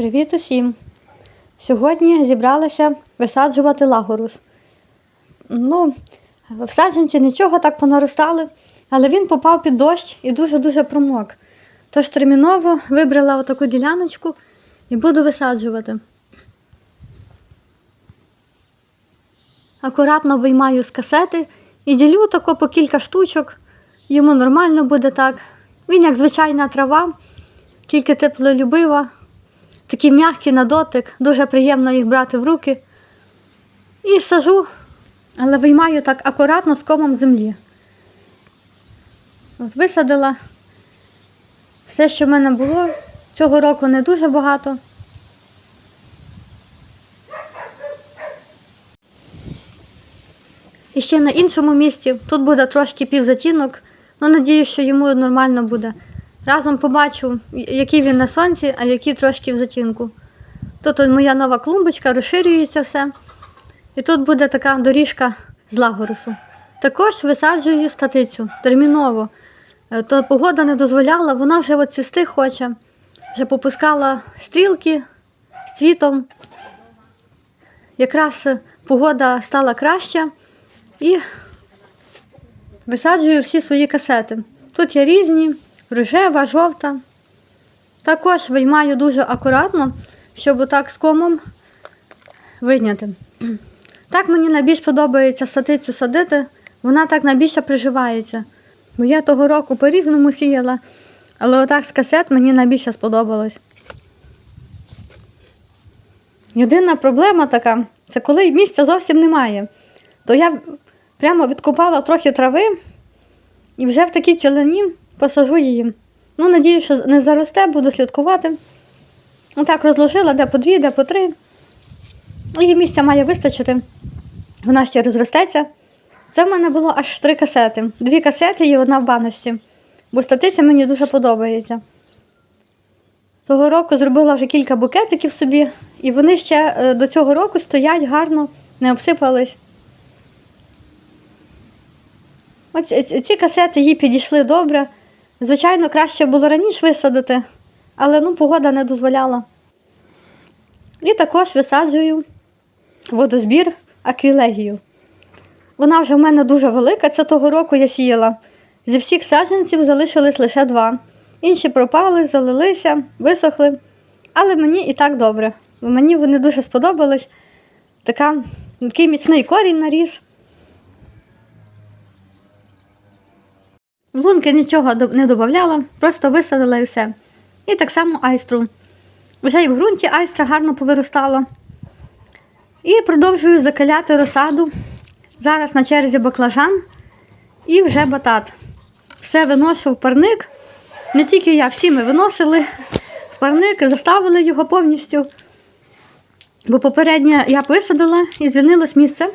Привіт усім! Сьогодні зібралася висаджувати лагорус. Ну, в саджанці нічого так понаростали, але він попав під дощ і дуже-дуже промок. Тож терміново вибрала отаку діляночку і буду висаджувати. Акуратно виймаю з касети і ділю тако по кілька штучок. Йому нормально буде так. Він як звичайна трава, тільки теплолюбива, такі м'які на дотик, дуже приємно їх брати в руки. І сажу, але виймаю так акуратно з комом землі. От висадила все, що в мене було. Цього року не дуже багато. І ще на іншому місці тут буде трошки півзатінок, ну надію, що йому нормально буде. Разом побачу, який він на сонці, а який трошки в затінку. Тут моя нова клумбочка, розширюється все. І тут буде така доріжка з лагорусу. Також висаджую статицю терміново. Е, То погода не дозволяла, вона вже от цвісти хоче, вже попускала стрілки з цвітом. Якраз погода стала краща і висаджую всі свої касети. Тут є різні, рожева, жовта. Також виймаю дуже акуратно, щоб отак з комом вийняти. Так мені найбільш подобається статицю садити, вона так найбільше приживається. Бо я того року по-різному сіяла, але отак з касет мені найбільше сподобалось. Єдина проблема така, це коли місця зовсім немає. То я прямо відкопала трохи трави і вже в такій цілині посажу її. Ну, надію, що не заросте, буду слідкувати. Отак розложила, де по дві, де по три. Її місця має вистачити. Вона ще розростеться. Це в мене було аж три касети. Дві касети і одна в баночці. Бо статися мені дуже подобається. Того року зробила вже кілька букетиків собі, і вони ще е, до цього року стоять гарно, не обсипались. Ось ці касети їй підійшли добре. Звичайно, краще було раніше висадити, але ну, погода не дозволяла. І також висаджую водозбір аквілегію. Вона вже в мене дуже велика, це того року я сіяла. Зі всіх саджанців залишились лише два. Інші пропали, залилися, висохли. Але мені і так добре. Мені вони дуже сподобались. Така, такий міцний корінь наріс. В лунки нічого не додавала, просто висадила і все. І так само айстру. Вже і в ґрунті айстра гарно повиростала. І продовжую закаляти розсаду. Зараз на черзі баклажан і вже батат. Все виношу в парник. Не тільки я, всі ми виносили в парник, заставили його повністю. Бо попередньо я висадила і звільнилось місце.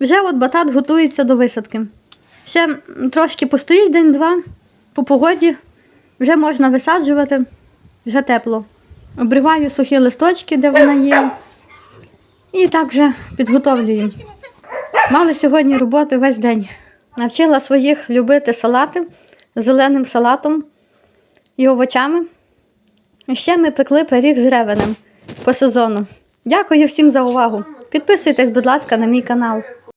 Вже от батат готується до висадки. Ще трошки постоїть день-два по погоді, вже можна висаджувати, вже тепло. Обриваю сухі листочки, де вона є. І так вже підготовлюю. Мали сьогодні роботи весь день. Навчила своїх любити салати зеленим салатом і овочами. Ще ми пекли пиріг з ревенем по сезону. Дякую всім за увагу. Підписуйтесь, будь ласка, на мій канал.